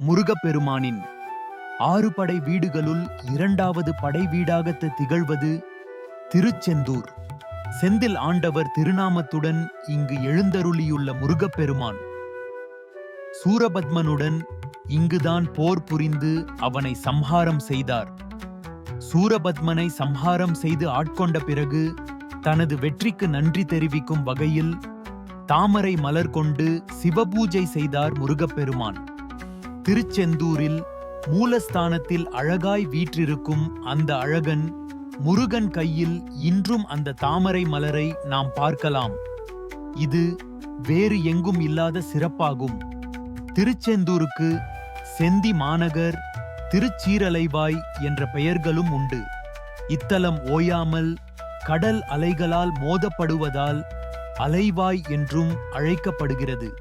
முருகப்பெருமானின் ஆறு படை வீடுகளுள் இரண்டாவது படை வீடாக திகழ்வது திருச்செந்தூர். செந்தில் ஆண்டவர் திருநாமத்துடன் இங்கு எழுந்தருளியுள்ள முருகப்பெருமான் சூரபத்மனுடன் இங்குதான் போர் புரிந்து அவனை சம்ஹாரம் செய்தார். சூரபத்மனை சம்ஹாரம் செய்து ஆட்கொண்ட பிறகு தனது வெற்றிக்கு நன்றி தெரிவிக்கும் வகையில் தாமரை மலர் கொண்டு சிவபூஜை செய்தார் முருகப்பெருமான். திருச்செந்தூரில் மூலஸ்தானத்தில் அழகாய் வீற்றிருக்கும் அந்த அழகன் முருகன் கையில் இன்றும் அந்த தாமரை மலரை நாம் பார்க்கலாம். இது வேறு எங்கும் இல்லாத சிறப்பாகும். திருச்செந்தூருக்கு செந்தி மாநகர் திருச்சீரலைவாய் என்ற பெயர்களும் உண்டு. இத்தலம் ஓயாமல் கடல் அலைகளால் மோதப்படுவதால் அலைவாய் என்றும் அழைக்கப்படுகிறது.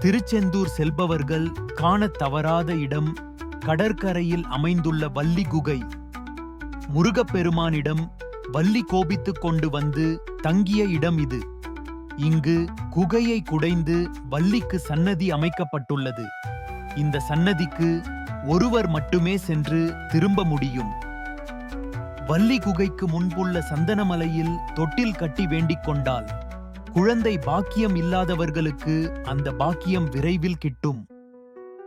திருச்செந்தூர் செல்பவர்கள் காணத் தவறாத இடம் கடற்கரையில் அமைந்துள்ள வள்ளி குகை. முருகப்பெருமானிடம் வள்ளி கோபித்துக் கொண்டு வந்து தங்கிய இடம் இது. இங்கு குகையை குடைந்து வள்ளிக்கு சன்னதி அமைக்கப்பட்டுள்ளது. இந்த சன்னதிக்கு ஒருவர் மட்டுமே சென்று திரும்ப முடியும். வள்ளி குகைக்கு முன்புள்ள சந்தனமலையில் தொட்டில் கட்டி வேண்டிக் கொண்டாள். குழந்தை பாக்கியம் இல்லாதவர்களுக்கு அந்த பாக்கியம் விரைவில் கிட்டும்.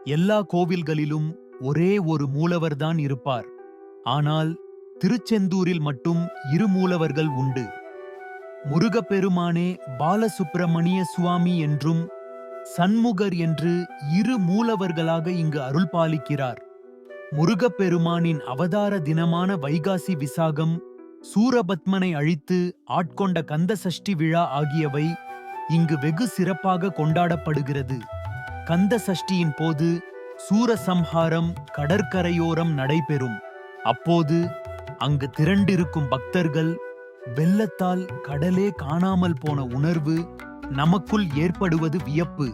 எல்லா கோவில்களிலும் ஒரே ஒரு மூலவர்தான் இருப்பார். ஆனால் திருச்செந்தூரில் மட்டும் இரு மூலவர்கள் உண்டு. முருகப்பெருமானே பாலசுப்பிரமணிய சுவாமி என்றும் சண்முகர் என்று இரு மூலவர்களாக இங்கு அருள் பாலிக்கிறார் முருகப்பெருமானின் அவதார தினமான வைகாசி விசாகம் சூரபத்மனை அழித்து ஆட்கொண்ட கந்த சஷ்டி விழா ஆகியவை இங்கு வெகு சிறப்பாக கொண்டாடப்படுகிறது. கந்த சஷ்டியின் போது சூரசம்ஹாரம் கடற்கரையோரம் நடைபெறும். அப்போது அங்கு திரண்டிருக்கும் பக்தர்கள் வெள்ளத்தால் கடலே காணாமல் போன உணர்வு நமக்குள் ஏற்படுவது வியப்பு.